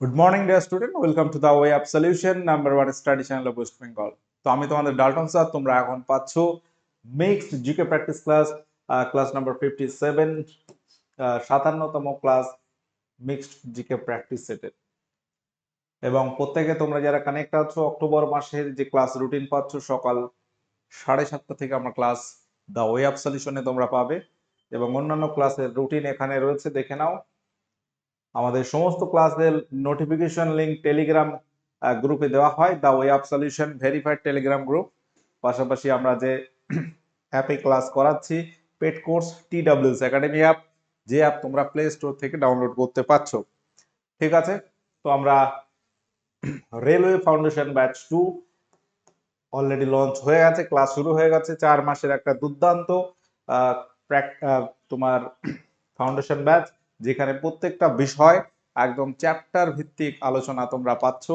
Good morning dear student welcome to the way of solution number one study channel of West Bengal তো আমি তোমাদের Dalton sir তোমরা এখন পাচ্ছ mixed GK practice class class number fifty seven সাতান্নতম class mixed GK practice সেটের এবং প্রত্যেকে তোমরা যারা কানেক্ট আছো, অক্টোবর মাসের যে ক্লাস রুটিন পাচ্ছ, সকাল সাড়ে সাতটা থেকে আমরা ক্লাস দ্য ওয়ে আপ সলিউশনে তোমরা পাবে। এবং অন্যান্য ক্লাসের রুটিন এখানে রয়েছে, দেখে নাও। আমাদের সমস্ত ক্লাসের নোটিফিকেশন লিঙ্ক টেলিগ্রাম গ্রুপে দেওয়া হয়। The way of solution verified Telegram group পাশাপাশি আমরা যে অ্যাপে ক্লাস করাচ্ছি পেড কোর্স টি ডাব্লিউস একাডেমি অ্যাপ যে অ্যাপ তোমরা প্লে স্টোর থেকে ডাউনলোড করতে পারছ। ঠিক আছে? তো আমরা railway foundation batch two already launch হয়ে গেছে ক্লাস শুরু হয়ে গেছে। চার মাসের একটা দুর্দান্ত তোমার ফাউন্ডেশন ব্যাচ যেখানে প্রত্যেকটা বিষয় একদম চ্যাপ্টার ভিত্তিক আলোচনা তোমরা পাচ্ছ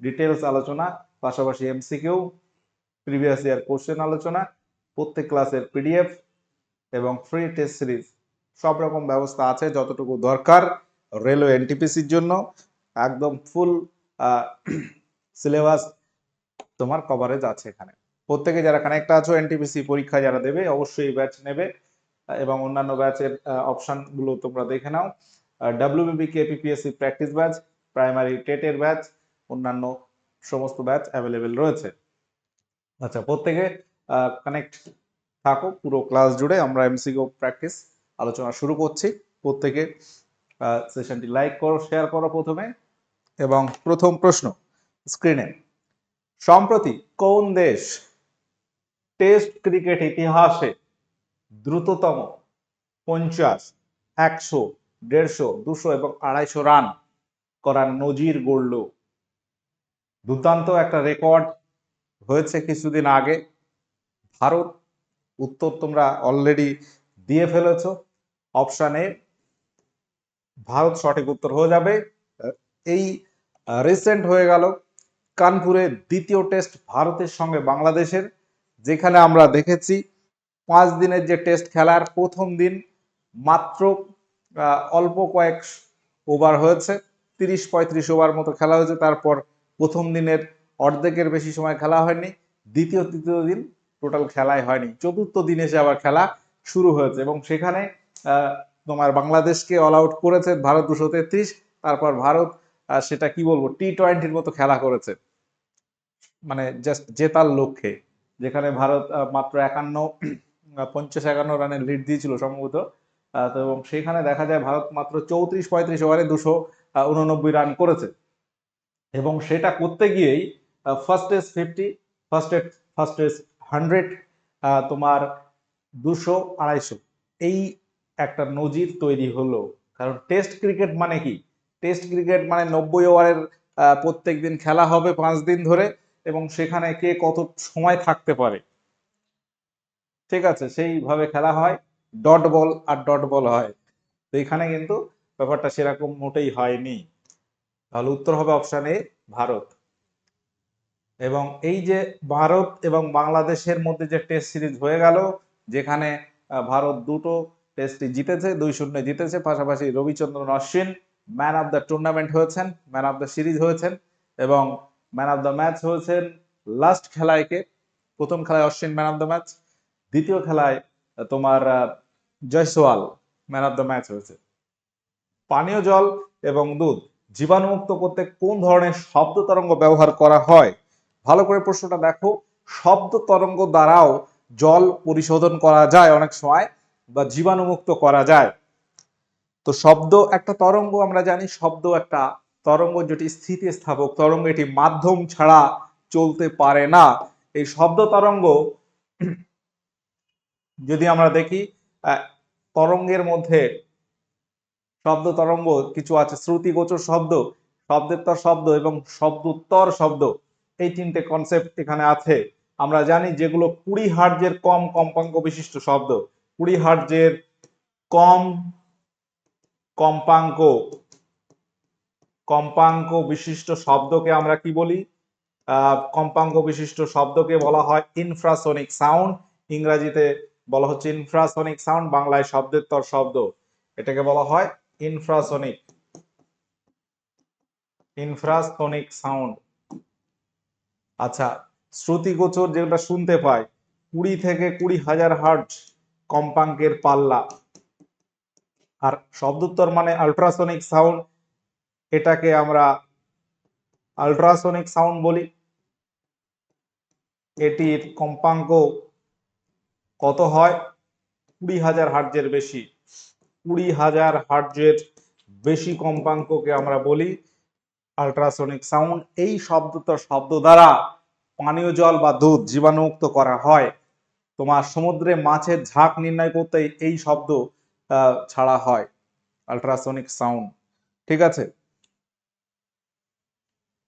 ডিটেলস আলোচনা, পাশাপাশি এমসিকিউ প্রিভিয়াস ইয়ার কোশ্চেন আলোচনা, প্রত্যেক ক্লাসের পিডিএফ এবং ফ্রি টেস্ট সিরিজ সব রকম ব্যবস্থা আছে যতটুকু দরকার রেলওয়ে এনটিপিসির জন্য। একদম ফুল সিলেবাস তোমার কভারেজ আছে এখানে। প্রত্যেকে যারা কানেক্ট আছো এনটিপিসি পরীক্ষা যারা দেবে, অবশ্যই ব্যাচ নেবে। এবং অন্যান্য ব্যাচের অপশনগুলো তোমরা দেখে নাও। WBB KPPSC practice batch primary টেটের batch অন্যান্য সমস্ত ব্যাচ অ্যাভেলেবেল রয়েছে। আচ্ছা প্রত্যেকে কানেক্ট থাকো, পুরো ক্লাস জুড়ে আমরা এমসিকিউ প্র্যাকটিস আলোচনা শুরু করছি। প্রত্যেকে সেশনটি লাইক করো শেয়ার করো প্রথমে। এবং প্রথম প্রশ্ন স্ক্রিনে সম্প্রতি কোন দেশ টেস্ট ক্রিকেট ইতিহাসে দ্রুততম পঞ্চাশ, একশো, দেড়শো, দুশো এবং আড়াইশো রান করার নজির গড়ল। দুর্দান্ত একটা রেকর্ড হয়েছে কিছুদিন আগে। ভারত, উত্তর তোমরা অলরেডি দিয়ে ফেলেছ। অপশন ভারত সঠিক উত্তর হয়ে যাবে। এই রিসেন্ট হয়ে গেল কানপুরে দ্বিতীয় টেস্ট ভারতের সঙ্গে বাংলাদেশের, যেখানে আমরা দেখেছি পাঁচ দিনের যে টেস্ট খেলার প্রথম দিন মাত্র অল্প কয়েক ওভার হয়েছে। তিরিশ, পঁয়ত্রিশ ওভার মতো খেলা হয়েছে। তারপর প্রথম দিনের অর্ধেকের বেশি সময় খেলা হয়নি। দ্বিতীয়, তৃতীয় দিন টোটাল খেলাই হয়নি। চতুর্থ দিন এসে আবার খেলা শুরু হয়েছে এবং সেখানে তোমার বাংলাদেশকে অল আউট করেছে ভারত দুশো তেত্রিশ। তারপর ভারত সেটা কি বলব টি টোয়েন্টির মতো খেলা করেছে। মানে জাস্ট জেতার লক্ষ্যে। যেখানে ভারত মাত্র একান্ন পঞ্চাশ একান্ন রানের লিড দিয়েছিল সম্ভবত। তো এবং সেখানে দেখা যায় ভারত মাত্র চৌত্রিশ পঁয়ত্রিশ ওভারে দুশো উননব্বই রান করেছে। এবং সেটা করতে গিয়েই first test fifty first first test hundred তোমার দুশো আড়াইশো। এই একটা নজির তৈরি হলো। কারণ টেস্ট ক্রিকেট মানে কি? টেস্ট ক্রিকেট মানে নব্বই ওভারের প্রত্যেক দিন খেলা হবে পাঁচ দিন ধরে এবং সেখানে কে কত সময় থাকতে পারে। ঠিক আছে, সেইভাবে খেলা হয় dot ball R dot ball হয়। তো এখানে কিন্তু ব্যাপারটা সেরকম মোটেই হয়নি। তাহলে উত্তর হবে অপশান এ ভারত। এবং এই যে ভারত এবং বাংলাদেশের মধ্যে যে টেস্ট সিরিজ হয়ে গেল, যেখানে ভারত দুটো টেস্টই জিতেছে, দুই শূন্য জিতেছে, পাশাপাশি Ravichandran Ashwin man of the tournament হয়েছেন ম্যান অফ দ্য সিরিজ হয়েছেন এবং ম্যান অফ দ্য ম্যাচ হয়েছেন লাস্ট খেলায় কে? প্রথম খেলায় Ashwin man of the match দ্বিতীয় খেলায় তোমার Jaiswal man of the match হয়েছে। পানীয় জল এবং দুধ, জীবাণুমুক্ত করতে কোন ধরনের শব্দ তরঙ্গ ব্যবহার করা হয়? ভালো করে প্রশ্নটা দেখো। শব্দ তরঙ্গ দ্বারাও জল পরিশোধন করা যায় অনেক সময় বা জীবাণুমুক্ত করা যায়। তো শব্দ একটা তরঙ্গ আমরা জানি, শব্দ একটা তরঙ্গ যেটি স্থিতিস্থাপক, তরঙ্গ এটি মাধ্যম ছাড়া চলতে পারে না। এই শব্দ তরঙ্গ যদি আমরা দেখি তরঙ্গের মধ্যে শব্দ, তরঙ্গ কিছু আছে, শ্রুতিগোচর শব্দ শব্দেত্তর শব্দ এবং শব্দোত্তর শব্দ, এই তিনটে কনসেপ্ট এখানে আছে। আমরা জানি যেগুলো কুড়ি হার্জের কম কম্পাঙ্ক বিশিষ্ট শব্দ। কুড়ি হার্জের কম কম্পাঙ্ক কম্পাঙ্ক বিশিষ্ট শব্দকে আমরা কি বলি? কম্পাঙ্ক বিশিষ্ট শব্দকে বলা হয় ইনফ্রাসনিক সাউন্ড ইংরেজিতে বলা হচ্ছে ইনফ্রাসনিক সাউন্ড বাংলায় শব্দেত্তর শব্দ। এটাকে বলা হয় ইনফ্রাসনিক ইনফ্রাসনিক সাউন্ড আচ্ছা শ্রুতিগোচর যেটা শুনতে পাই, কুড়ি থেকে কুড়ি হাজার হার্ট কম্পাঙ্কের পাল্লা। আর শব্দোত্তর মানে আল্ট্রাসনিক সাউন্ড এটাকে আমরা আল্ট্রাসনিক সাউন্ড বলি। এটির কম্পাঙ্ক কত হয়? কুড়ি হাজার হার্জের বেশি। কুড়ি হাজার হার্জের বেশি কম্পাঙ্ককে আমরা বলি আল্ট্রাসনিক সাউন্ড এই শব্দটা শব্দ দ্বারা পানীয় জল বা দুধ জীবাণুমুক্ত করা হয়। তোমার সমুদ্রে মাছের ঝাঁক নির্ণয় করতে এই শব্দ ছাড়া হয়। আল্ট্রাসনিক সাউন্ড ঠিক আছে?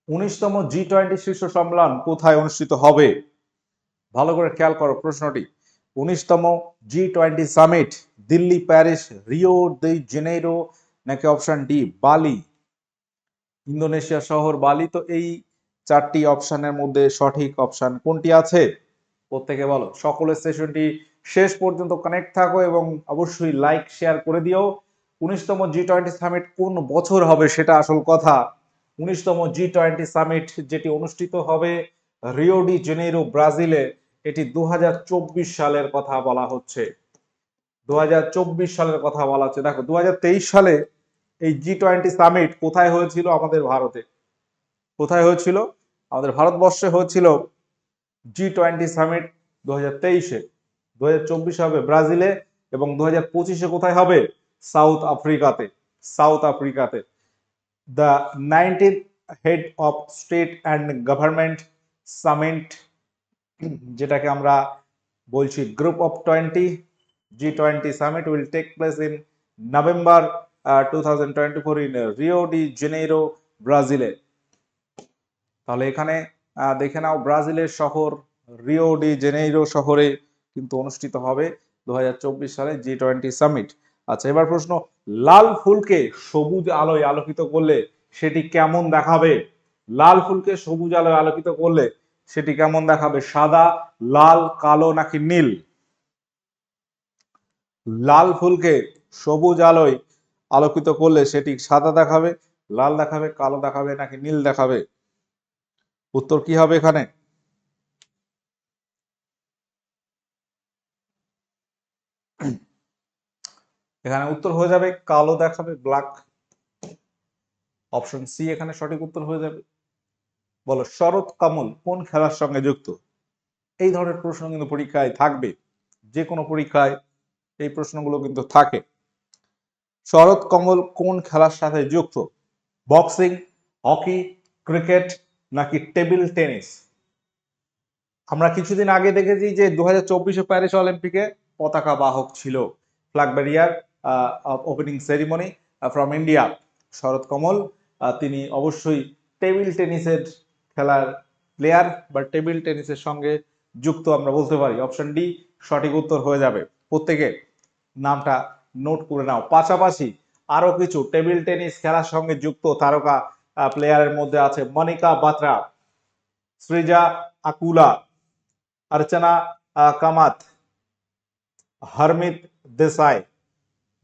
উনিশতম জি টোয়েন্টি শীর্ষ সম্মেলন কোথায় অনুষ্ঠিত হবে? ভালো করে খেয়াল করো প্রশ্নটি। উনিশতম G twenty summit Delhi, Paris, Rio de Janeiro নাকি অপশান ডি বালি। ইন্দোনেশিয়া শহর বালি, তো এই চারটি অপশানের মধ্যে সঠিক অপশান কোনটি আছে? প্রত্যেকে বলো। সকলের সেশনটি শেষ পর্যন্ত কানেক্ট থাকো এবং অবশ্যই লাইক শেয়ার করে দিও। উনিশতম জি টোয়েন্টি সামিট কোন বছর হবে সেটা আসল কথা। উনিশতম জি টোয়েন্টি সামিট যেটি অনুষ্ঠিত হবে রিও ডি জেনেরো ব্রাজিলে। এটি দু হাজার চব্বিশ সালের কথা বলা হচ্ছে। দু হাজার চব্বিশ সালের কথা বলা হচ্ছে। দেখো দু হাজার তেইশ সালে এই জি টোয়েন্টি সামিট কোথায় হয়েছিল? আমাদের ভারতে। কোথায় হয়েছিল? আমাদের ভারতবর্ষে হয়েছিল জি টোয়েন্টি সামিট দু হাজার তেইশে দু হবে ব্রাজিলে এবং দু হাজার পঁচিশে কোথায় হবে? সাউথ আফ্রিকাতে south আফ্রিকাতে the nineteen head of state and government summit যেটাকে আমরা বলছি group of twenty G twenty summit will take place in November two thousand twenty in Rio de Janeiro ব্রাজিলে তাহলে এখানে আহ, দেখে নাও ব্রাজিলের শহর রিও ডি জেনেইরো শহরে কিন্তু অনুষ্ঠিত হবে দু হাজার চব্বিশ সালে জি টোয়েন্টি সামিট আচ্ছা এবার প্রশ্ন লাল ফুলকে সবুজ আলোয় আলোকিত করলে সেটি কেমন দেখাবে? লাল ফুলকে সবুজ আলোয় আলোকিত করলে সেটি কেমন দেখাবে? সাদা, লাল, কালো নাকি নীল? লাল ফুলকে সবুজ আলোয় আলোকিত করলে সেটি সাদা দেখাবে, লাল দেখাবে, কালো দেখাবে নাকি নীল দেখাবে? উত্তর কি হবে এখানে? এখানে উত্তর হয়ে যাবে, কালো দেখাবে ব্ল্যাক অপশন সি এখানে সঠিক উত্তর হয়ে যাবে। বলো, শরৎ, কমল কোন খেলার সঙ্গে যুক্ত? এই ধরনের প্রশ্ন কিন্তু পরীক্ষায় থাকবে। যে কোনো পরীক্ষায় এই প্রশ্নগুলো কিন্তু থাকে। শরৎ, কমল কোন খেলার সাথে যুক্ত? বক্সিং, হকি, ক্রিকেট নাকি টেবিল টেনিস? আমরা কিছুদিন আগে দেখেছি যে দু হাজার চব্বিশে প্যারিস অলিম্পিকে পতাকা বাহক ছিল। Flag barrier opening ceremony from India Sharath, Kamal তিনি অবশ্যই টেবিল টেনিসের খেলার প্লেয়ার বা টেবিল টেনিসের সঙ্গে যুক্ত আমরা বলতে পারি। অপশন ডি সঠিক উত্তর হয়ে যাবে। প্রত্যেকে নামটা নোট করে নাও। পাশাপাশি আরও কিছু টেবিল টেনিস খেলার সঙ্গে যুক্ত তারকা প্লেয়ারের মধ্যে আছে মনিকা বাত্রা, সৃজা আকুলা, অর্চনা কামাত, হরমিত দেশাই,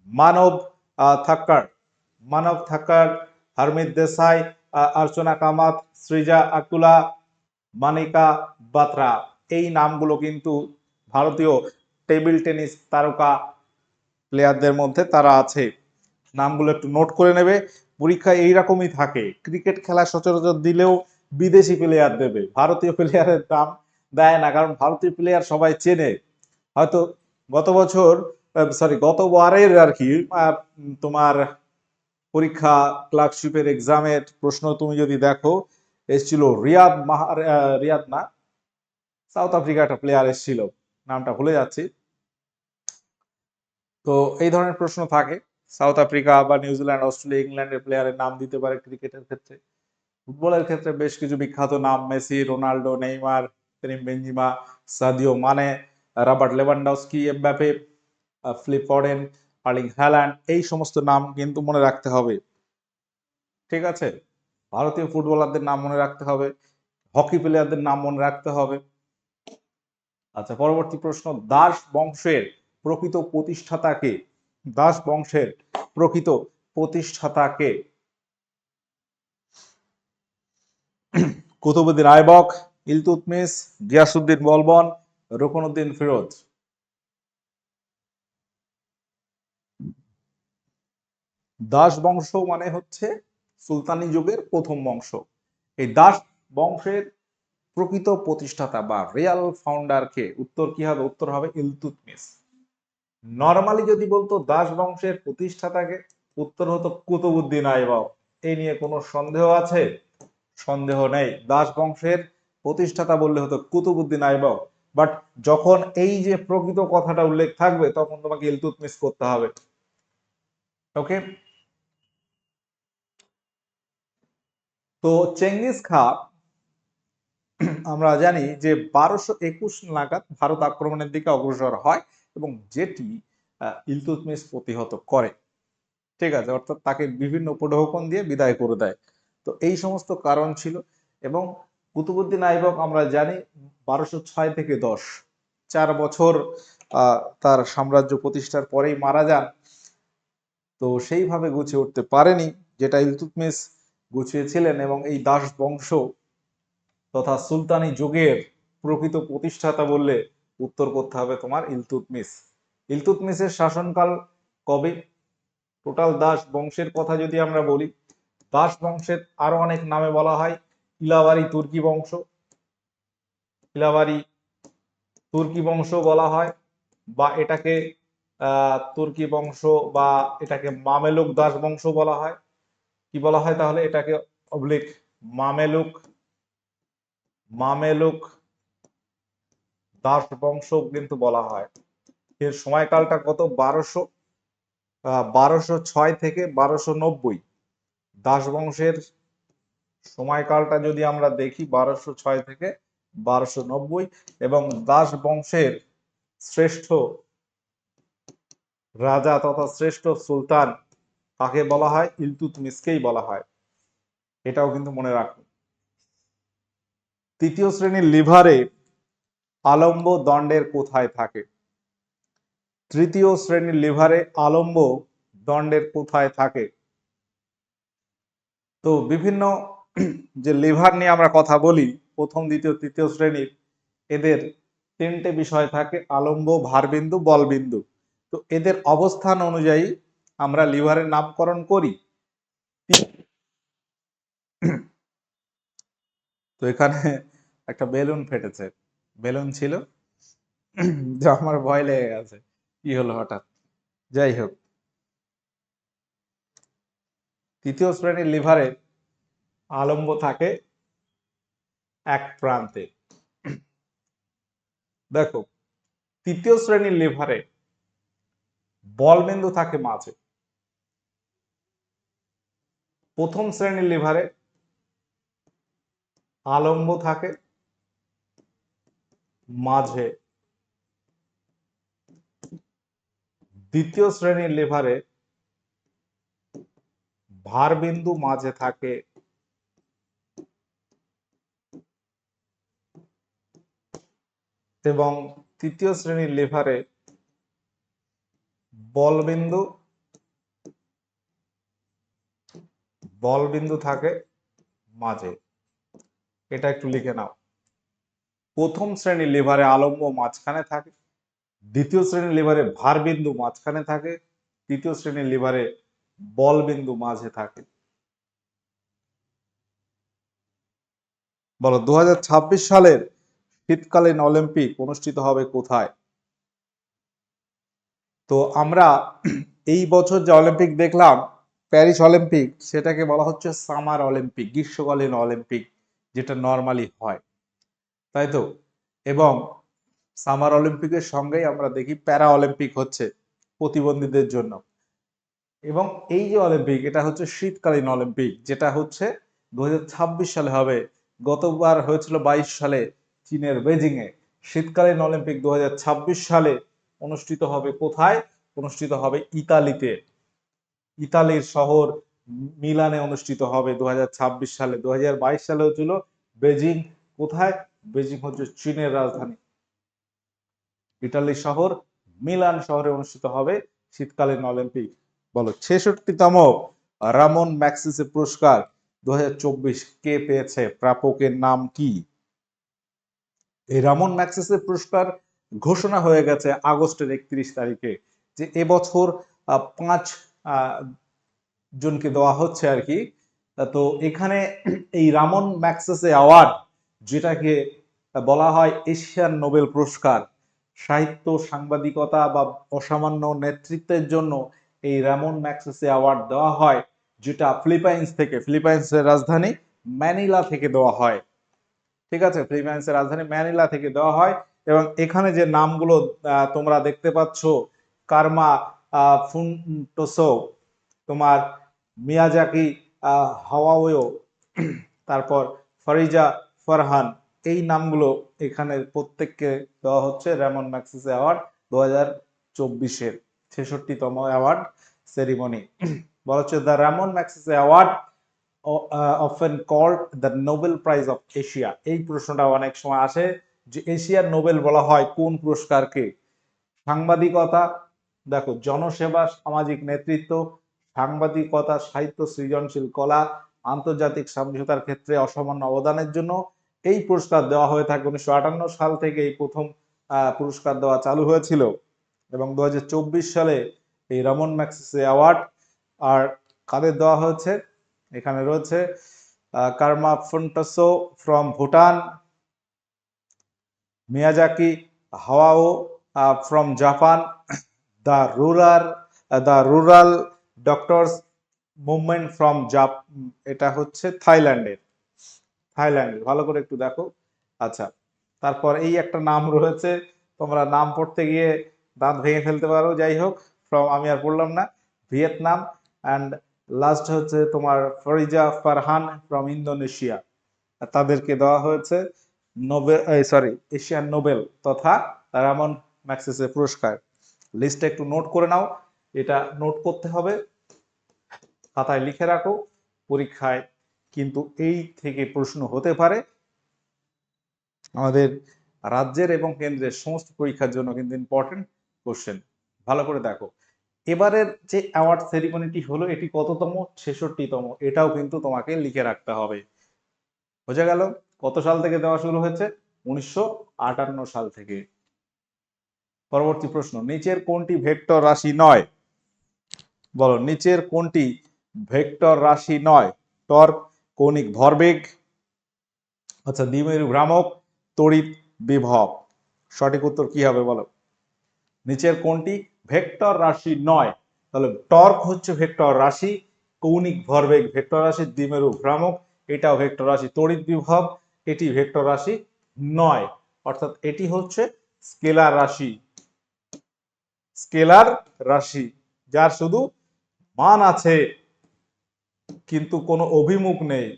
মানব থাক্কর মানব থাক্কর, হরমিত দেশাই আহ, অর্চনা কামাত সৃজা আকুলা মানিকা বাত্রা। এই নামগুলো কিন্তু ভারতীয় টেবিল টেনিস তারকা প্লেয়ারদের মধ্যে তারা আছে। নামগুলো একটু নোট করে নেবে। পরীক্ষায় এইরকমই থাকে। ক্রিকেট খেলা সচরাচর দিলেও বিদেশি প্লেয়ার দেবে। ভারতীয় প্লেয়ারের নাম দেয় না কারণ ভারতীয় প্লেয়ার সবাই চেনে। হয়তো গত বছর সরি গতবারের আর কি তোমার পরীক্ষা ক্লার্কশিপের এক্সামের প্রশ্ন তুমি যদি দেখো এসছিল রিয়াদ মাহার রিয়াদ না সাউথ আফ্রিকা একটা প্লেয়ার এসেছিল নামটা ভুলে যাচ্ছি। তো এই ধরনের প্রশ্ন থাকে। সাউথ আফ্রিকা বা নিউজিল্যান্ড অস্ট্রেলিয়া ইংল্যান্ডের প্লেয়ারের নাম দিতে পারে ক্রিকেটের ক্ষেত্রে। ফুটবলের ক্ষেত্রে বেশ কিছু বিখ্যাত নাম Messi Ronaldo Neymar Karim Benzema Sadio Mane Robert Mbappe আহ, ফিলিপ ফরেন আর্লিং হ্যাল্যান্ড এই সমস্ত নাম কিন্তু মনে রাখতে হবে। ঠিক আছে? ভারতীয় ফুটবলারদের নাম মনে রাখতে হবে। হকি প্লেয়ারদের নাম মনে রাখতে হবে। আচ্ছা পরবর্তী প্রশ্ন। দাস বংশের প্রকৃত প্রতিষ্ঠাতাকে, দাস বংশের প্রকৃত প্রতিষ্ঠাতাকে কুতুবুদ্দিন আইবক ইলতুতমিস গিয়াসুদ্দিন বলবন, রুকনুদ্দিন ফিরোজ। দাস বংশ মানে হচ্ছে সুলতানি যুগের প্রথম বংশ। এই দাস বংশের প্রকৃত প্রতিষ্ঠাতা বা রিয়াল ফাউন্ডারকে উত্তর কি হবে? উত্তর হবে ইলতুতমিস নর্মালি যদি বলতো দাস বংশের প্রতিষ্ঠাতাকে, উত্তর হতো কুতুবুদ্দিন আইবক। এই নিয়ে কোনো সন্দেহ আছে? সন্দেহ নেই। দাস বংশের প্রতিষ্ঠাতা বললে হতো কুতুবুদ্দিন আইবক। বাট যখন এই যে প্রকৃত কথাটা উল্লেখ থাকবে, তখন তোমাকে ইলতুতমিস করতে হবে। ওকে তো চেঙ্গিস খা আমরা জানি যে বারোশো একুশ নাগাদ ভারত আক্রমণের দিকে অগ্রসর হয় এবং যেটি আহ, ইলতুতমিশ প্রতিহত করে। ঠিক আছে অর্থাৎ তাকে বিভিন্ন উপঢৌকন দিয়ে বিদায় করে দেয়। তো এই সমস্ত কারণ ছিল এবং কুতুবুদ্দিন আইবক আমরা জানি বারোশো ছয় থেকে দশ চার বছর তার সাম্রাজ্য প্রতিষ্ঠার পরেই মারা যান। তো সেইভাবে গুছিয়ে উঠতে পারেনি যেটা ইলতুতমিশ গুছিয়েছিলেন এবং এই দাস বংশ তথা সুলতানি যুগের প্রকৃত প্রতিষ্ঠাতা বললে উত্তর করতে হবে তোমার ইলতুতমিস ইলতুতমিসের শাসনকাল কবে? টোটাল দাস বংশের কথা যদি আমরা বলি, দাস বংশের আরও অনেক নামে বলা হয়, ইলাবারি তুর্কি বংশ। ইলাবারি তুর্কি বংশ বলা হয়, বা এটাকে তুর্কি বংশ বা এটাকে মামেলুক দাস বংশ বলা হয়। কি বলা হয় তাহলে? এটাকে অবলিক মামেলুক মামেলুক দাস বংশ কিন্তু বলা হয়। এর সময়কালটা কত? বারোশো বারোশো ছয় থেকে বারোশো নব্বই। দাস বংশের সময়কালটা যদি আমরা দেখি, বারোশো ছয় থেকে বারোশো নব্বই এবং দাস বংশের শ্রেষ্ঠ রাজা তথা শ্রেষ্ঠ সুলতান তাকে বলা হয়? ইলতুতমিশকেই বলা হয়। এটাও কিন্তু মনে রাখুন। তৃতীয় শ্রেণির লিভারে আলম্ব দণ্ডের কোথায় থাকে? তৃতীয় শ্রেণির লিভারে আলম্ব দণ্ডের কোথায় থাকে? তো বিভিন্ন যে লিভার নিয়ে আমরা কথা বলি, প্রথম, দ্বিতীয়, তৃতীয় শ্রেণির, এদের তিনটে বিষয় থাকে। আলম্ব, ভারবিন্দু, বলবিন্দু। তো এদের অবস্থান অনুযায়ী আমরা লিভারের নামকরণ করি। তো এখানে একটা বেলুন ফেটেছে। বেলুন ছিল। যে আমার ভয় লেগে গেছে। কি হলো হঠাৎ? যাই হোক। তৃতীয় শ্রেণির লিভারে আলম্ব থাকে এক প্রান্তে। দেখো, তৃতীয় শ্রেণির লিভারে বলবিন্দু থাকে মাঝে। প্রথম শ্রেণির লিভারে আলম্ব থাকে, মাঝে দ্বিতীয় শ্রেণির লিভারে ভারবিন্দু মাঝে থাকে, এবং তৃতীয় শ্রেণির লিভারে বলবিন্দু বলবিন্দু থাকে মাঝে। এটা একটু লিখে নাও। প্রথম শ্রেণির লিভারে আলম্ব মাঝখানে থাকে, দ্বিতীয় শ্রেণির লিভারে ভারবিন্দু মাঝখানে থাকে, তৃতীয় শ্রেণির লিভারে বলবিন্দু মাঝে থাকে। বলো দু হাজার ছাব্বিশ সালের শীতকালীন অলিম্পিক অনুষ্ঠিত হবে কোথায়? তো আমরা এই বছর যে অলিম্পিক দেখলাম প্যারিস অলিম্পিক, সেটাকে বলা হচ্ছে সামার অলিম্পিক, গ্রীষ্মকালীন অলিম্পিক, যেটা নর্মালি হয়। তাই তো? এবং সামার অলিম্পিকের সঙ্গেই আমরা দেখি প্যারা অলিম্পিক হচ্ছে প্রতিবন্ধীদের জন্য। এবং এই যে অলিম্পিক, এটা হচ্ছে শীতকালীন অলিম্পিক, যেটা হচ্ছে দু হাজার ছাব্বিশ সালে হবে। গতবার হয়েছিল বাইশ সালে চীনের বেজিং এ শীতকালীন অলিম্পিক দু হাজার ছাব্বিশ সালে অনুষ্ঠিত হবে কোথায়? অনুষ্ঠিত হবে ইতালিতে। ইতালির শহর মিলানে অনুষ্ঠিত হবে দু হাজার ছাব্বিশ সালে। দু সালে হচ্ছিল বেজিং। কোথায়? বেজিং হচ্ছে চীনের রাজধানী। ইটালি শহর মিলান শহরে অনুষ্ঠিত হবে শীতকালীন অলিম্পিক। বলো, ছেষট্টিতম রামন ম্যাক্সিসে পুরস্কার দু হাজার চব্বিশ কে পেয়েছে? প্রাপকের নাম কি? এই রামন ম্যাক্সেসের পুরস্কার ঘোষণা হয়ে গেছে আগস্টের একত্রিশ তারিখে, যে এবছর পাঁচ জনকে দেওয়া হচ্ছে আর কি। তো এখানে এই রামন ম্যাক্সেসে অ্যাওয়ার্ড, যেটাকে বলা হয় এশিয়ান নোবেল পুরস্কার, সাহিত্য, সাংবাদিকতা বা অসামান্য নেতৃত্বের জন্য এই রামন ম্যাক্সেসে অ্যাওয়ার্ড দেওয়া হয়, যেটা ফিলিপাইন্স থেকে ফিলিপাইন্সের রাজধানী ম্যানিলা থেকে দেওয়া হয়। ঠিক আছে? ফিলিপাইন্সের রাজধানী ম্যানিলা থেকে দেওয়া হয় এবং এখানে যে নামগুলো তোমরা দেখতে পাচ্ছ, কার্মা ফুনটোসো তোমার মিয়াজাকি আহ, হাওয়াওয়ো তারপর ফরিজা ফরহান এই নামগুলো এখানে প্রত্যেককে দেওয়া হচ্ছে রেমন ম্যাক্সিস অ্যাওয়ার্ড দু হাজার চব্বিশের ছেষট্টিতম অ্যাওয়ার্ড সেরিমনি। বলা হচ্ছে the Ramon Magsaysay award often called the Nobel prize of Asia. এই প্রশ্নটা অনেক সময় আসে যে এশিয়ার নোবেল বলা হয় কোন পুরস্কারকে? সাংবাদিকতা দেখো, জনসেবা, সামাজিক নেতৃত্ব, সাংবাদিকতা, সাহিত্য, সৃজনশীল কলা, আন্তর্জাতিক সমঝোতার ক্ষেত্রে অসামান্য অবদানের জন্য এই পুরস্কার দেওয়া হয়ে থাকে উনিশশো আটান্ন সাল থেকে এই প্রথম পুরস্কার দেওয়া চালু হয়েছিল। এবং দু হাজার চব্বিশ সালে এই রমন ম্যাক্সিসে অ্যাওয়ার্ড আর কাদের দেওয়া হয়েছে? এখানে রয়েছে Karma Phuntsho from Bhutan, Miyazaki Hayao from Japan the rural the rural doctors movement from জাপ এটা হচ্ছে থাইল্যান্ডের থাইল্যান্ডের ভালো করে একটু দেখো। আচ্ছা তারপর এই একটা নাম রয়েছে, তোমরা নাম পড়তে গিয়ে দাঁত ভেঙে ফেলতে পারো, যাই হোক ফ্রম আমি আর পড়লাম না ভিয়েতনাম অ্যান্ড লাস্ট হচ্ছে তোমার ফরিজা ফারহান ফ্রম ইন্দোনেশিয়া তাদেরকে দেওয়া হয়েছে নোবেল সরি এশিয়ান নোবেল তথা রামন ম্যাক্সেসের পুরস্কার। লিস্টটা একটু নোট করে নাও। এটা নোট করতে হবে। খাতায় লিখে রাখো। পরীক্ষায় কিন্তু এই থেকে প্রশ্ন হতে পারে। আমাদের রাজ্যের এবং কেন্দ্রের সমস্ত পরীক্ষার জন্য কিন্তু ইম্পর্টেন্ট কোশ্চেন ভালো করে দেখো। এবারের যে অ্যাওয়ার্ড সেরিমনিটি হলো, এটি কততম? ছেষট্টিতম। এটাও কিন্তু তোমাকে লিখে রাখতে হবে। বোঝা গেল? কত সাল থেকে দেওয়া শুরু হয়েছে? উনিশশো আটান্ন সাল থেকে। পরবর্তী প্রশ্ন, নিচের কোনটি ভেক্টর রাশি নয়? বলো, নিচের কোনটি ভেক্টর রাশি নয়? টর্ক, কৌণিক ভরবেগ আচ্ছা দ্বিমেরু ভ্রামক, তড়িৎ বিভব। সঠিক উত্তর কি হবে বলো? নিচের কোনটি ভেক্টর রাশি নয়? তাহলে টর্ক হচ্ছে ভেক্টর রাশি, কৌণিক ভরবেগ ভেক্টর রাশি, দ্বিমেরু ভ্রামক, এটাও ভেক্টর রাশি। তড়িৎ বিভব, এটি ভেক্টর রাশি নয়। অর্থাৎ এটি হচ্ছে স্কেলার রাশি। স্কেলার রাশি, যার শুধু মান আছে, কিন্তু কোনো অভিমুখ নেই।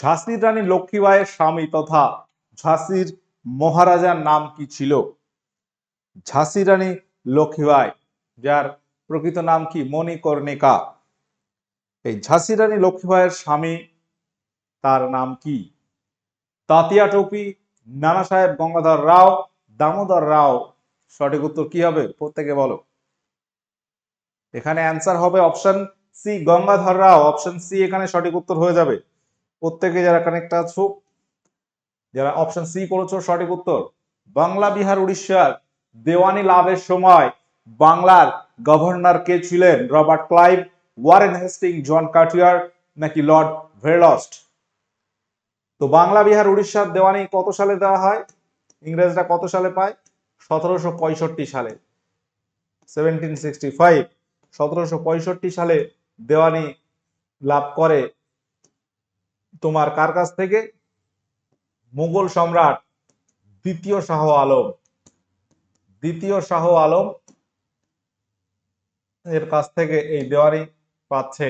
ঝাঁসির রানী লক্ষ্মীবাইয়ের স্বামী তথা ঝাঁসির মহারাজার নাম কি ছিল? ঝাঁসি রানী লক্ষ্মীবাই যার প্রকৃত নাম কি? মণিকর্ণিকা। এই ঝাঁসি রানী লক্ষ্মীবাইয়ের স্বামী, তার নাম কি? তাঁতিয়া টুপি নানা সাহেব, গঙ্গাধর রাও, দামোদর রাও, সঠিক উত্তর কি হবে? প্রত্যেকে বলো। এখানে অ্যান্সার হবে option C Gangadhar Rao. Option C এখানে সঠিক উত্তর হয়ে যাবে। প্রত্যেকে যারা কানেক্ট আছো, যারা অপশন সি করেছ সঠিক উত্তর। বাংলা, বিহার উড়িষ্যার দেওয়ানি লাভের সময় বাংলার গভর্নর কে ছিলেন? Robert Clive, Warren Hastings, John Cartier নাকি লর্ড ভেরলস্ট? তো বাংলা, বিহার উড়িষ্যার দেওয়ানি কত সালে দেওয়া হয়? ইংরেজরা কত সালে পায়? সতেরোশো পঁয়ষট্টি সালে। সেভেন্টিন সিক্সটি সালে দেওয়ানি লাভ করে তোমার কার কাছ থেকে? মুঘল সম্রাট দ্বিতীয় শাহ আলম। দ্বিতীয় শাহ আলম এর কাছ থেকে এই দেওয়ানি পাচ্ছে।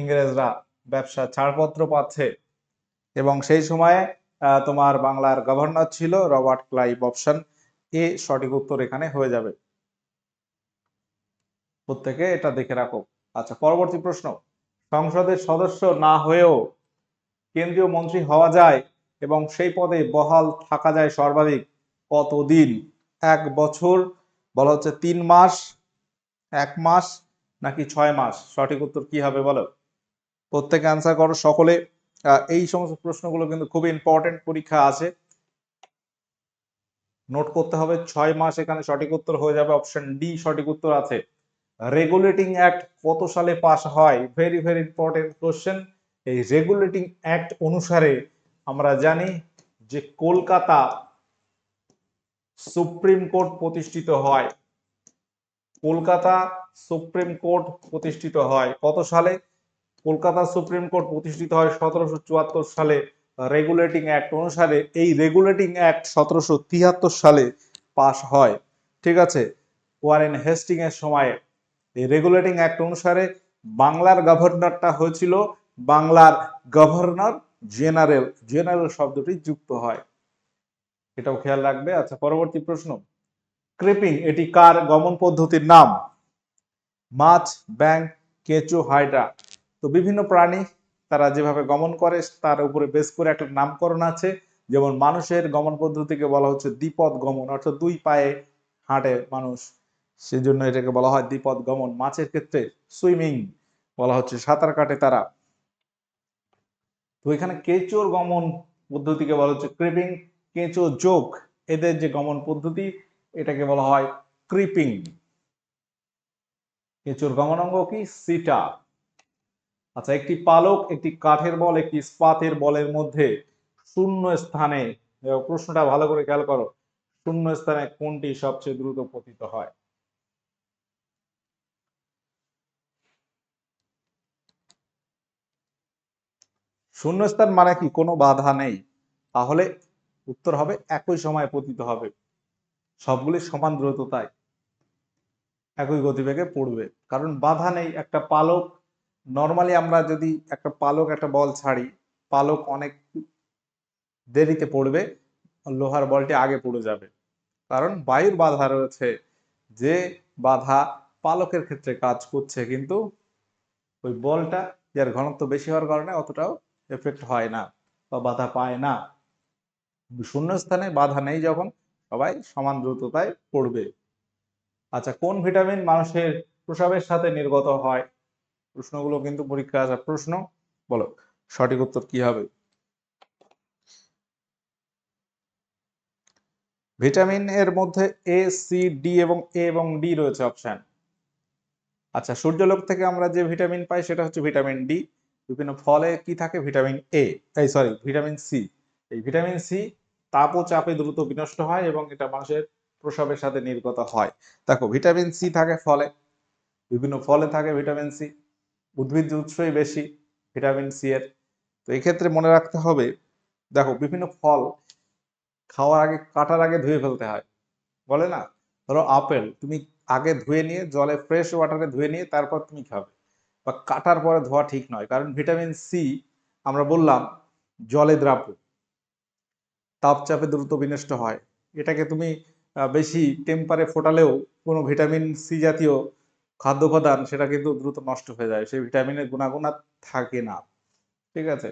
ইংরেজরা ব্যবসা ছাড়পত্র পাচ্ছে। এবং সেই সময়ে তোমার বাংলার গভর্নর ছিল রবার্ট ক্লাইভ অপশন। এ সঠিক উত্তর এখানে হয়ে যাবে। প্রত্যেকে এটা দেখে রাখো। আচ্ছা পরবর্তী প্রশ্ন। সংসদের সদস্য না হয়েও কেন্দ্রীয় মন্ত্রী হওয়া যায় এবং সেই পদে বহাল থাকা যায় সর্বাধিক কতদিন? এক বছর, বলা হচ্ছে তিন মাস, এক মাস নাকি ছয় মাস? সঠিক উত্তর কি হবে বলো? প্রত্যেকে অ্যান্সার করো। সকলে এই সমস্ত প্রশ্নগুলো কিন্তু খুবই ইম্পর্টেন্ট পরীক্ষা আছে। নোট করতে হবে, ছয় মাস এখানে সঠিক উত্তর হয়ে যাবে। অপশন ডি সঠিক উত্তর আছে। রেগুলেটিং অ্যাক্ট কত সালে পাস হয়? ভেরি ভেরি ইম্পর্টেন্ট কোশ্চেন এই রেগুলেটিং অ্যাক্ট অনুসারে আমরা জানি যে কলকাতা সুপ্রিম কোর্ট প্রতিষ্ঠিত হয়। কলকাতা সুপ্রিম কোর্ট প্রতিষ্ঠিত হয় কত সালে? কলকাতা সুপ্রিম কোর্ট প্রতিষ্ঠিত হয় সতেরোশো চুয়াত্তর সালে রেগুলেটিং অ্যাক্ট অনুসারে এই রেগুলেটিং অ্যাক্ট সতেরোশো তিয়াত্তর সালে পাস হয়। ঠিক আছে? ওয়ারেন হেস্টিং এর সময়ে এই রেগুলেটিং অ্যাক্ট অনুসারে বাংলার গভর্নরটা হয়েছিল বাংলার গভর্নর জেনারেল। জেনারেল শব্দটি যুক্ত হয়। এটাও খেয়াল রাখবে। আচ্ছা পরবর্তী প্রশ্ন। ক্রিপিং, এটি কার গমন পদ্ধতির নাম? মাছ ব্যাং কেঁচো, হাইড্রা। তো বিভিন্ন প্রাণী তারা যেভাবে গমন করে, তার উপরে বেস করে একটা নামকরণ আছে। যেমন মানুষের গমন পদ্ধতিকে বলা হচ্ছে দ্বিপদ গমন, অর্থাৎ দুই পায়ে হাঁটে মানুষ। সেজন্য এটাকে বলা হয় দ্বিপদ গমন। মাছের ক্ষেত্রে সুইমিং বলা হচ্ছে, সাঁতার কাটে তারা। তো এখানে কেঁচোর গমন পদ্ধতিকে বলা হচ্ছে ক্রিপিং, কেঁচো যোগ। এদের যে গমন পদ্ধতি, এটাকে বলা হয় ক্রিপিং। কেঁচোর গমনাঙ্গ কি? সিটা। আচ্ছা একটি পালক একটি কাঠের বল, একটি ইস্পাতের বলের মধ্যে শূন্য স্থানে প্রশ্নটা ভালো করে খেয়াল করো, শূন্য স্থানে কোনটি সবচেয়ে দ্রুত পতিত হয়? শূন্যস্থান মানে কি? কোনো বাধা নেই। তাহলে উত্তর হবে একই সময়ে পতিত হবে। সবগুলি সমান দ্রুততায় একই গতিবেগে পড়বে। কারণ বাধা নেই, একটা পালক নর্মালি আমরা যদি একটা পালক, একটা বল ছাড়ি, পালক অনেক দেরিতে পড়বে, লোহার বলটি আগে পড়ে যাবে। কারণ বায়ুর বাধা রয়েছে, যে বাধা পালকের ক্ষেত্রে কাজ করছে, কিন্তু ওই বলটা যার ঘনত্ব বেশি হওয়ার কারণে অতটাও এফেক্ট হয় না বা বাধা পায় না। শূন্যস্থানে বাধা নেই যখন, সবাই সমান দ্রুততায় পড়বে। আচ্ছা কোন ভিটামিন মানুষের প্রসাবের সাথে নির্গত হয়? প্রশ্নগুলো কিন্তু পরীক্ষা আসা প্রশ্ন। বলো, সঠিক উত্তর কি হবে? ভিটামিন এর মধ্যে এ সি ডি এবং এ এবং ডি রয়েছে অপশন আচ্ছা সূর্যলোক থেকে আমরা যে ভিটামিন পাই সেটা হচ্ছে ভিটামিন ডি বিভিন্ন ফলে কি থাকে? ভিটামিন এ এই সরি ভিটামিন সি এই ভিটামিন সি তাপ ও চাপে দ্রুত বিনষ্ট হয় এবং এটা মানুষের প্রসাবের সাথে নির্গত হয়। দেখো, ভিটামিন সি থাকে ফলে। বিভিন্ন ফলে থাকে ভিটামিন সি উদ্ভিদ উৎসই বেশি, ভিটামিন সি এর। তো এই ক্ষেত্রে মনে রাখতে হবে, দেখো বিভিন্ন ফল খাওয়ার আগে, কাটার আগে ধুয়ে ফেলতে হয়। বলে না? ধরো আপেল, তুমি আগে ধুয়ে নিয়ে, জলে ফ্রেশ ওয়াটারে ধুয়ে নিয়ে তারপর তুমি খাবে। বা কাটার পরে ধোয়া ঠিক নয়, কারণ ভিটামিন সি আমরা বললাম, জলে দ্রাব্য তাপচাপে দ্রুত বিনষ্ট হয়। এটাকে তুমি বেশি টেম্পারে ফোটালেও কোনো ভিটামিন সি জাতীয় খাদ্য উপাদান সেটা কিন্তু দ্রুত নষ্ট হয়ে যায়। সেই ভিটামিনের গুণাগুণ আর থাকে না। ঠিক আছে?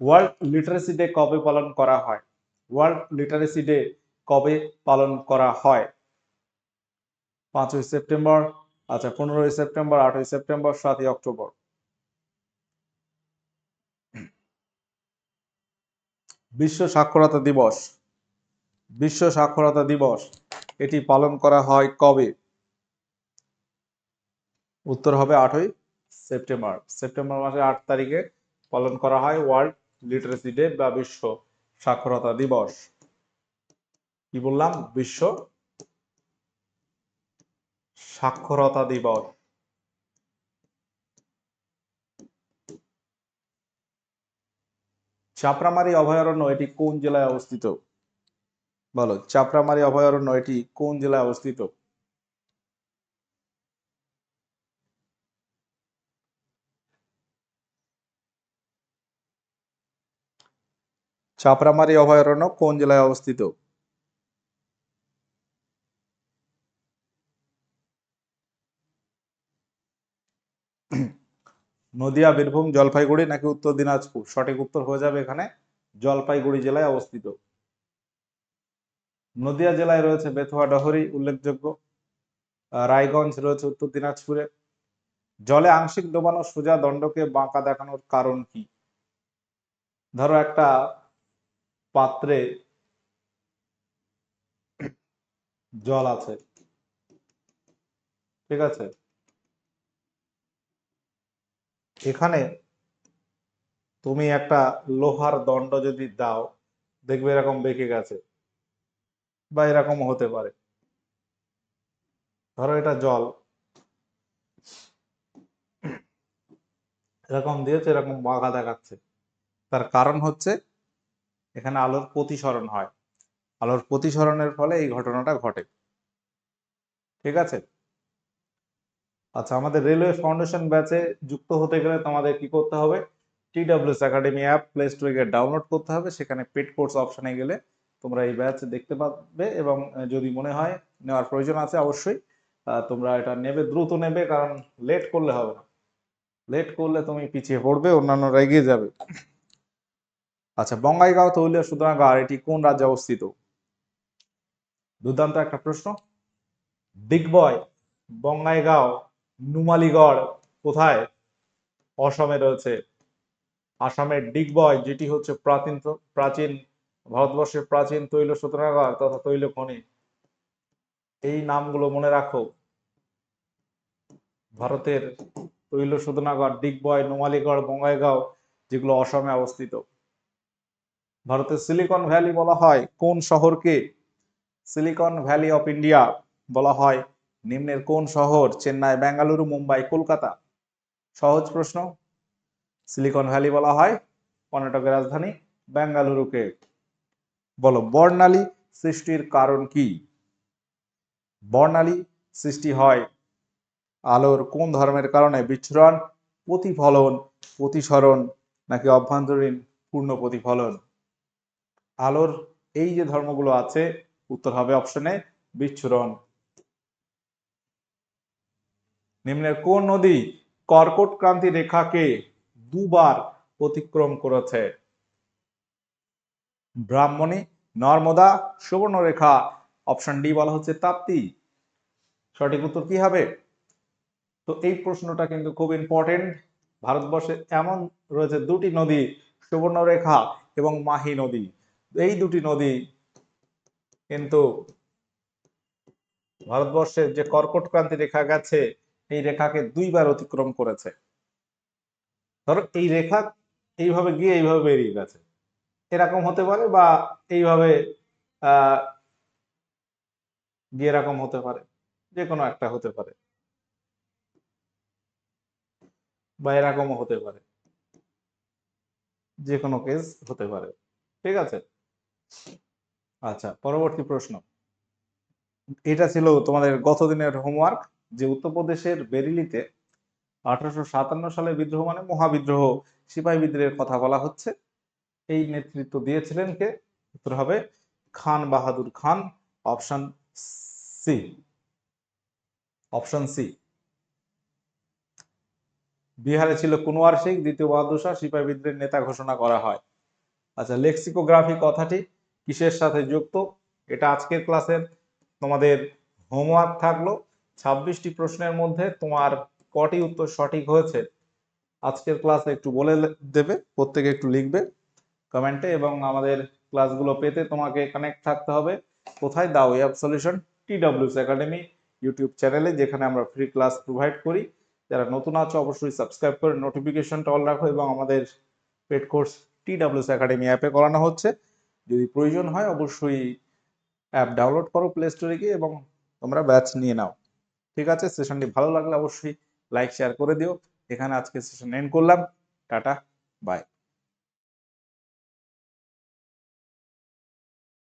ওয়ার্ল্ড লিটারেসি ডে কবে পালন করা হয়? ওয়ার্ল্ড লিটারেসি ডে কবে পালন করা হয়? পাঁচই সেপ্টেম্বর আচ্ছা পনেরোই সেপ্টেম্বর, আটই সেপ্টেম্বর, সাতই অক্টোবর। বিশ্ব সাক্ষরতা দিবস। বিশ্ব সাক্ষরতা দিবস। এটি পালন করা হয় কবে? উত্তর হবে আটই সেপ্টেম্বর। সেপ্টেম্বর মাসের আট তারিখে পালন করা হয় ওয়ার্ল্ড লিটারেসি ডে বা বিশ্ব সাক্ষরতা দিবস। কি বললাম? বিশ্ব সাক্ষরতা দিবস। চাপড়ামারি অভয়ারণ্য এটি কোন জেলায় অবস্থিত? বলো, চাপড়ামারি, অভয়ারণ্য, এটি কোন জেলায় অবস্থিত? চাপড়ামারি, অভয়ারণ্য কোন জেলায় অবস্থিত? নদিয়া, বীরভূম, জলপাইগুড়ি নাকি উত্তর দিনাজপুর? সঠিক উত্তর হয়ে যাবে এখানে। জলপাইগুড়ি জেলায় অবস্থিত। নদিয়া জেলায় রয়েছে বেথুয়া, ডহরি, উল্লেখযোগ্য। রায়গঞ্জ রয়েছে উত্তর দিনাজপুরে। জলে আংশিক ডোবানো সোজা দণ্ডকে বাঁকা দেখানোর কারণ কি? ধরো একটা পাত্রে জল আছে। ঠিক আছে? এখানে তুমি একটা লোহার দণ্ড যদি দাও, দেখবে এরকম বেঁকে গেছে। বা এরকম হতে পারে। ধরো এটা জল। এরকম দিয়েছে, এরকম বাঁকা দেখাচ্ছে। তার কারণ হচ্ছে, এখানে আলোর প্রতিসরণ হয়। আলোর প্রতিসরণের ফলে এই ঘটনাটা ঘটে। ঠিক আছে? আচ্ছা আমাদের রেলওয়ে ফাউন্ডেশন ব্যাচে যুক্ত হতে গেলে তোমাদের কি করতে হবে? টিডব্লিউএস একাডেমি অ্যাপ, প্লে স্টোরে গিয়ে ডাউনলোড করতে হবে। সেখানে পেড কোর্স অপশনে গেলে তোমরা এই ব্যাচ দেখতে পাবে এবং যদি মনে হয় নেওয়ার প্রয়োজন আছে অবশ্যই তোমরা এটা নেবে, দ্রুত নেবে, কারণ লেট করলে হবে না। লেট করলে তুমি পিছিয়ে পড়বে অন্যান্যরা এগিয়ে যাবে। আচ্ছা বঙ্গাইগাঁও তৈলীয় সুতরাঙ্গার এটি কোন রাজ্যে অবস্থিত? দুর্দান্ত একটা প্রশ্ন। দিগ্বয় বঙ্গাইগাঁও, নুমালিগড় কোথায়? অসমে রয়েছে। আসামের ডিগবয় যেটি হচ্ছে প্রাচীন প্রাচীন ভারতবর্ষের প্রাচীন তৈল সুতরাগার তথা তৈল খনি। এই নামগুলো মনে রাখো। ভারতের তৈল শোধনাগার ডিগবয়, নোমালীগড়, বঙ্গাইগাঁও, যেগুলো অসমে অবস্থিত। ভারতের সিলিকন ভ্যালি বলা হয় কোন শহরকে? সিলিকন ভ্যালি অফ ইন্ডিয়া বলা হয়। নিম্নের কোন শহর? চেন্নাই, বেঙ্গালুরু, মুম্বাই, কলকাতা। সহজ প্রশ্ন। সিলিকন ভ্যালি বলা হয় কর্ণাটকের রাজধানী বেঙ্গালুরুকে। বলো, বর্ণালী সৃষ্টির কারণ কি? বর্ণালী সৃষ্টি হয় আলোর কোন ধর্মের কারণে? বিচ্ছুরণ, প্রতিফলন, প্রতিসরণ, নাকি অভ্যন্তরীণ পূর্ণ প্রতিফলন? আলোর এই যে ধর্মগুলো আছে, উত্তর হবে অপশনে বিচ্ছুরণ। নিম্নের কোন নদী কর্কট ক্রান্তি রেখাকে দুবার অতিক্রম করেছে? ব্রাহ্মণী, নর্মদা, সুবর্ণরেখা। অপশন ডি বলা হচ্ছে তাপ্তি। সঠিক উত্তর কি হবে? তো এই প্রশ্নটা কিন্তু খুব ইম্পর্টেন্ট ভারতবর্ষে এমন রয়েছে দুটি নদী, সুবর্ণরেখা এবং মাহি নদী। এই দুটি নদী কিন্তু ভারতবর্ষের যে কর্কট ক্রান্তি রেখা গেছে, এই রেখাকে দুইবার অতিক্রম করেছে। ধরো এই রেখা এইভাবে গিয়ে এইভাবে বেরিয়ে গেছে। এরকম হতে পারে বা এইভাবে গিয়ে এরকম হতে পারে। যে কোনো একটা হতে পারে। বা এরকমও হতে পারে। যে কোনো কেস হতে পারে। ঠিক আছে? আচ্ছা পরবর্তী প্রশ্ন। এটা ছিল তোমাদের গত দিনের হোমওয়ার্ক যে উত্তরপ্রদেশের বেরিলিতে আঠারোশো সাতান্ন সালে বিদ্রোহ মানে মহাবিদ্রোহ সিপাহী বিদ্রোহের কথা বলা হচ্ছে। এই নেতৃত্ব দিয়েছিলেন কে? উত্তর হবে Khan Bahadur Khan, option C. Option C. বিহারে ছিল কুনওয়ার শেখ, দ্বিতীয় বাহাদুর শাহ সিপাহী বিদ্রোহের নেতা ঘোষণা করা হয়। আচ্ছা লেক্সিকোগ্রাফি কথাটি কিসের সাথে যুক্ত? এটা আজকের ক্লাসের তোমাদের হোমওয়ার্ক থাকল। ছাব্বিশটি প্রশ্নের মধ্যে তোমার কটি উত্তর সঠিক হয়েছে? আজকের ক্লাসে একটু বলে দেবে, প্রত্যেকে একটু লিখবে। কমেন্টে এবং আমাদের ক্লাসগুলো পেতে তোমাকে কানেক্ট থাকতে হবে। কোথায়? দাও web solution TWS academy YouTube চ্যানেলে যেখানে আমরা ফ্রি ক্লাস প্রোভাইড করি। যারা নতুন আছো, অবশ্যই সাবস্ক্রাইব করে নোটিফিকেশনটা অল রাখো এবং আমাদের পেড কোর্স টিডব্লিউস একাডেমি অ্যাপে করানো হচ্ছে। যদি প্রয়োজন হয়, অবশ্যই অ্যাপ ডাউনলোড করো প্লে স্টোরে গিয়ে এবং তোমরা ব্যাচ নিয়ে নাও। ঠিক আছে? সেশনটি ভালো লাগলে অবশ্যই লাইক শেয়ার করে দিও। এখানে আজকে সেশন এন্ড করলাম। Tata bye